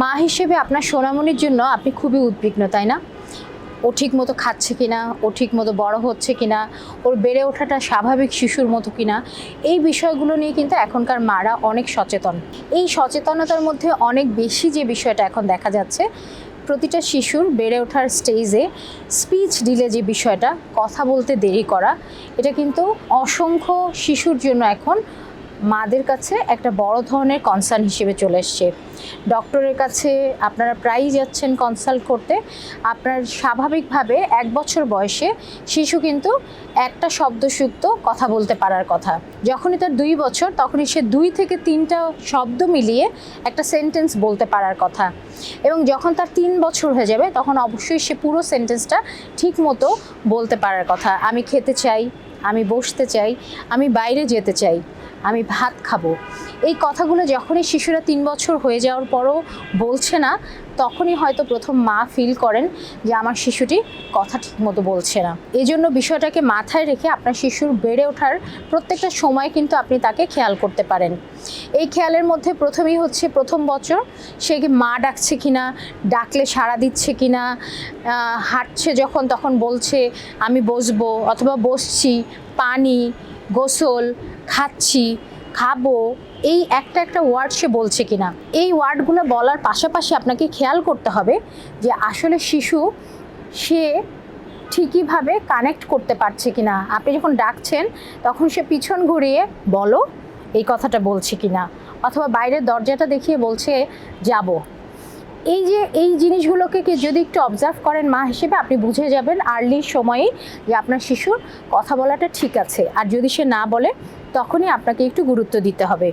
মা হিসেবে আপনার সোনামণির জন্য আপনি খুবই উদ্বিগ্ন, তাই না? ও ঠিক মতো খাচ্ছে কিনা, ও ঠিক মতো বড় হচ্ছে কিনা, ওর বেড়ে ওঠাটা স্বাভাবিক শিশুর মতো কিনা, এই বিষয়গুলো নিয়ে কিন্তু এখনকার মারা অনেক সচেতন। এই সচেতনতার মধ্যে অনেক বেশি যে বিষয়টা এখন দেখা যাচ্ছে, প্রতিটা শিশুর বেড়ে ওঠার স্টেজে স্পিচ ডিলে যে বিষয়টা, কথা বলতে দেরি করা, এটা কিন্তু অসংখ্য শিশুর জন্য এখন মাদের কাছে একটা বড় ধরনের কনসার্ন হিসেবে চলে এসছে। ডক্টরের কাছে আপনারা প্রায়ই যাচ্ছেন কনসাল্ট করতে। আপনার স্বাভাবিকভাবে এক বছর বয়সে শিশু কিন্তু একটা শব্দযুক্ত কথা বলতে পারার কথা। যখনই তার দুই বছর, তখনই সে দুই থেকে তিনটা শব্দ মিলিয়ে একটা সেন্টেন্স বলতে পারার কথা। এবং যখন তার তিন বছর হয়ে যাবে, তখন অবশ্যই সে পুরো সেন্টেন্সটা ঠিক মতো বলতে পারার কথা। আমি খেতে চাই, আমি বসতে চাই, আমি বাইরে যেতে চাই। আমি ভাত খাব। এই কথাগুলো যখনই শিশুরা তিন বছর হয়ে যাওয়ার পরও বলছে না তখনই হয়তো প্রথম মা ফিল করেন যে আমার শিশুটি কথা ঠিকমতো বলছে না। এই জন্য বিষয়টাকে মাথায় রেখে আপনার শিশুর বেড়ে ওঠার প্রত্যেকটা সময় কিন্তু আপনি তাকে খেয়াল করতে পারেন। এই খেয়ালের মধ্যে প্রথমেই হচ্ছে প্রথম বছর সে কি মা ডাকছে কিনা ডাকলে সাড়া দিচ্ছে কিনা আহ, হাঁটছে যখন তখন বলছে আমি বসবো অথবা বসছি পানি গোসল, খাচ্ছি, খাব, এই একটা একটা ওয়ার্ড সে বলছে কি না এই ওয়ার্ডগুলো বলার পাশাপাশি আপনাকে খেয়াল করতে হবে যে আসলে শিশু, সে ঠিকইভাবে কানেক্ট করতে পারছে কি না আপনি যখন ডাকছেন, তখন সে পিছন ঘুরিয়ে বলো, এই কথাটা বলছে কিনা। অথবা বাইরের দরজাটা দেখিয়ে বলছে, যাব। এই যে, এই জিনিসগুলোকে যদি একটু অবজার্ভ করেন মা হিসেবে, আপনি বুঝে যাবেন আর্লি সময়ে যে আপনার শিশুর কথা বলাটা ঠিক আছে। আর যদি সে না বলে, তখনই আপনাকে একটু গুরুত্ব দিতে হবে।